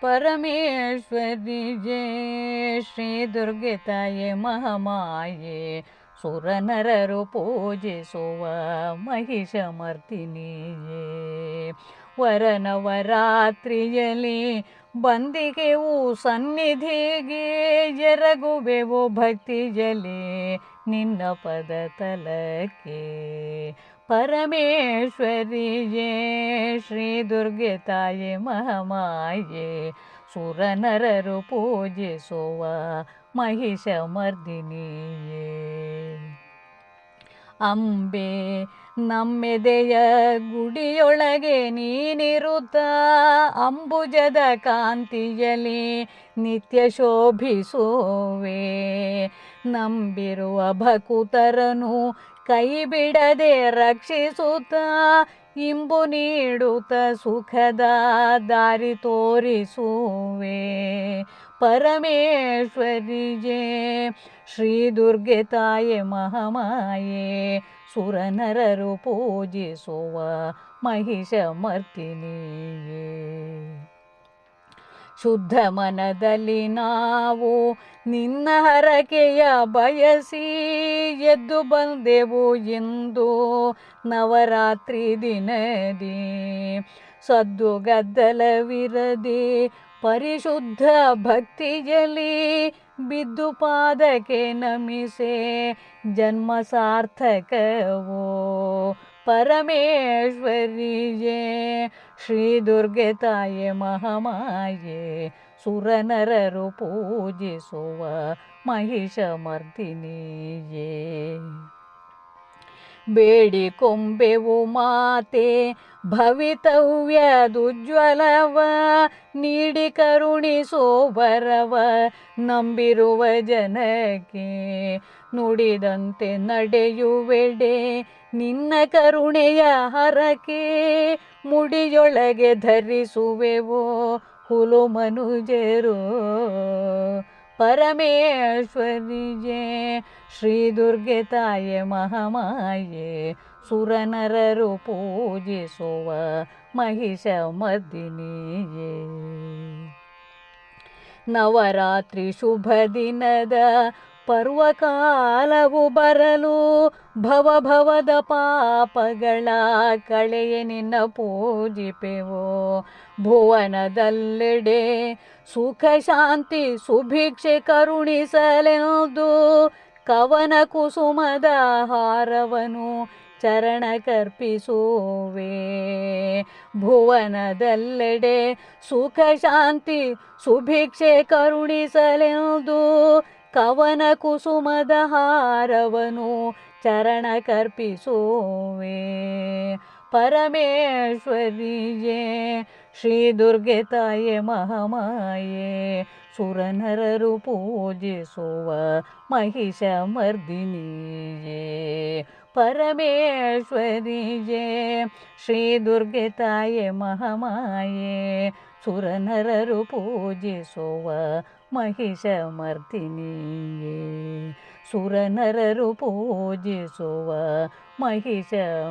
ಪರಮೇಶ್ವರಿ ಜೇ, ಶ್ರೀ ದುರ್ಗೆ ತಾಯಿ ಮಹಾಮಾಯೆ. ಸುರನರರು ಪೂಜಿಸುವ ಮಹಿಷಮರ್ದಿನಿಯೇ. ವರನವರಾತ್ರಿಯಲ್ಲಿ ಬಂದಿಗೆವು ಸನ್ನಿಧಿಗೆ ಎರಗುವೆವು ಭಕ್ತಿಯಲ್ಲಿ ನಿನ್ನ ಪದ ತಲಕ್ಕೆ ಪರಮೇಶ್ವರಿಯೇ ಶ್ರೀ ದುರ್ಗೆ ತಾಯೆ ಮಹಾಮಾಯೆ. ಸುರನರರು ಪೂಜಿಸುವ ಮಹಿಷಮರ್ದಿನಿಯೇ. ಅಂಬೆ, ನಮ್ಮೆದೆಯ ಗುಡಿಯೊಳಗೆ ನೀನಿರುತ್ತ, ಅಂಬುಜದ ಕಾಂತಿಯಲಿ ನಿತ್ಯ ಶೋಭಿಸುವೆ. ನಂಬಿರುವ ಭಕುತರನು ಕೈ ಬಿಡದೆ ರಕ್ಷಿಸುತ್ತ, ಇಂಬು ನೀಡುತ್ತ ಸುಖದ ದಾರಿ ತೋರಿಸುವೆ. ಪರಮೇಶ್ವರಿಯೇ ಶ್ರೀ ದುರ್ಗೆ ತಾಯೆ ಮಹಾಮಾಯೆ, ಸುರನರರು ಪೂಜಿಸುವ ಮಹಿಷಮರ್ದಿನಿಯೇ ಶುದ್ಧ ಮನದಲ್ಲಿ ನಾವು ನಿನ್ನ ಹರಕೆಯ ಬಯಸಿ ಎದ್ದು ಬಂದೆವು ಎಂದು ನವರಾತ್ರಿ ದಿನದಿ. ಸದ್ದು ಗದ್ದಲವಿರದೆ ಪರಿಶುದ್ಧ ಭಕ್ತಿಯಲ್ಲಿ ಬಿದ್ದು ಪಾದಕ್ಕೆ ನಮಿಸೆ ಜನ್ಮ ಸಾರ್ಥಕವೋ. ಪರಮೇಶ್ವರಿಯೇ ಶ್ರೀ ದುರ್ಗೆ ತಾಯೆ ಮಹಾಮಾಯೆ, ಸುರನರರು ಪೂಜಿಸುವ ಮಹಿಷಮರ್ದಿನಿಯೇ. ಬೇಡಿ ಕೊಂಬೆವು ಮಾತೆ ಭವಿತವ್ಯದುಜ್ವಲವ ನೀಡಿ ಕರುಣಿಸೋ ಬರವ ನಂಬಿರುವ ಜನಕ್ಕೆ ನುಡಿದಂತೆ ನಡೆಯುವೆಡೆ, ನಿನ್ನ ಕರುಣೆಯ ಹರಕೆ ಮುಡಿಯೊಳಗೆ ಧರಿಸುವೆವೋ ಹುಲು ಮನುಜರು. ಪರಮೇಶ್ವರಿಯೇ, ಶ್ರೀ ದುರ್ಗೆ ತಾಯೆ, ಮಹಾಮಾಯೆ, ಸುರನರರು ಪೂಜಿಸುವ ಮಹಿಷಮರ್ದಿನಿಯೇ ನವರಾತ್ರಿ ಶುಭ ದಿನದ ಪರ್ವಕಾಲವು ಬರಲು ಭವ ಭವದ ಪಾಪಗಳ ಕಳೆಯ ನಿನ್ನ ಪೂಜಿಪೆವೋ. ಭುವನದಲ್ಲೆಡೆ ಸುಖ, ಶಾಂತಿ, ಸುಭಿಕ್ಷೆ ಕರುಣಿಸಲೆಂದು ಕವನ ಕುಸುಮದ ಹಾರವನು ಚರಣ ಕರ್ಪಿಸುವೆ. ಭುವನದಲ್ಲೆಡೆ ಸುಖ, ಶಾಂತಿ, ಸುಭಿಕ್ಷೆ ಕರುಣಿಸಲೆಂದು ಕವನ ಕುಸುಮದ ಹಾರವನು ಚರಣ ಕರ್ಪಿಸುವೆ. ಪರಮೇಶ್ವರಿಯೇ, ಶ್ರೀ ದುರ್ಗೆ ತಾಯೆ, ಮಹಮಾಯೆ, ಸುರನರರು ಪೂಜಿಸುವ ಮಹಿಷ ಮರ್ದಿನಿಯೇ ಪರಮೇಶ್ವರಿಯೇ, ಶ್ರೀ ದುರ್ಗೆ ತಾಯೆ, ಮಹಾಮಾಯೆ ಸುರನರರು ಪೂಜಿಸುವ ಮಹಿಷ ಮರ್ದಿನಿಯೇ ಸುರನರರು ಪೂಜಿಸುವ ಮಹಿಷಮರ್ದಿನಿಯೇ.